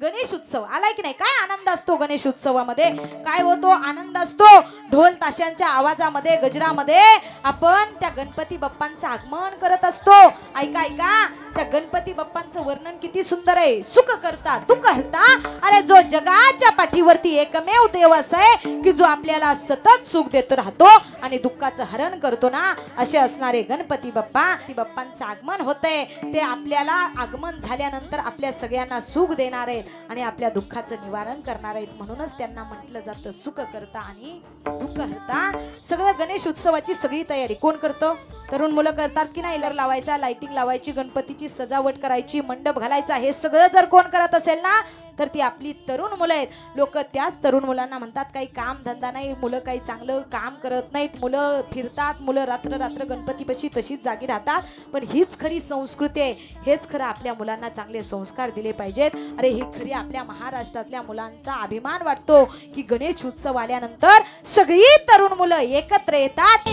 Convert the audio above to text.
गणेश उत्सव. आलाय की नाही? काय आनंद असतो गणेश उत्सवामध्ये? काय होतो? आनंद असतो. ढोल ताशांच्या आवाजामध्ये गजरामध्ये आपण त्या गणपती बाप्पांचं आगमन करत असतो. ऐका ऐका. त्या गणपती बाप्पांचं वर्णन किती सुंदर आहे. सुख करता दुःख हरता. अरे जो जगाच्या पाठीवरती एकमेव देव असाय आहे की जो आपल्याला सतत सुख देत राहतो आणि दुःखाचं हरण करतो ना असे असणारे गणपती बाप्पा ती बाप्पांचं आगमन होतंय. ते आपल्याला आगमन झाल्यानंतर आपल्या सगळ्यांना सुख देणार आहे आहेत आणि आपल्या दुःखाचं निवारण करणार आहेत. म्हणूनच त्यांना म्हटलं जातं सुख करता आणि दुःख हरता. सगळं गणेश उत्सवाची सगळी तयारी कोण करतं? तरुण मुलं करतात की नाही? लर लावायचा लाइटिंग लावायची गणपतीची सजावट करायची मंडप घालायचा हे सगळं जर कोण करत असेल ना तर ती आपली तरुण मुलं आहेत. लोक त्याच तरुण मुलांना म्हणतात काही काम धंदा नाही मुलं काही चांगलं काम करत नाहीत मुलं फिरतात मुलं रात्र रात्र गणपतीपाशी तशीच जागी राहतात. पण हीच खरी संस्कृती आहे. हेच खरं आपल्या मुलांना चांगले संस्कार दिले पाहिजेत. अरे ही खरी आपल्या महाराष्ट्रातल्या मुलांचा अभिमान वाटतो की गणेश उत्सव आल्यानंतर सगळी तरुण मुलं एकत्र येतात.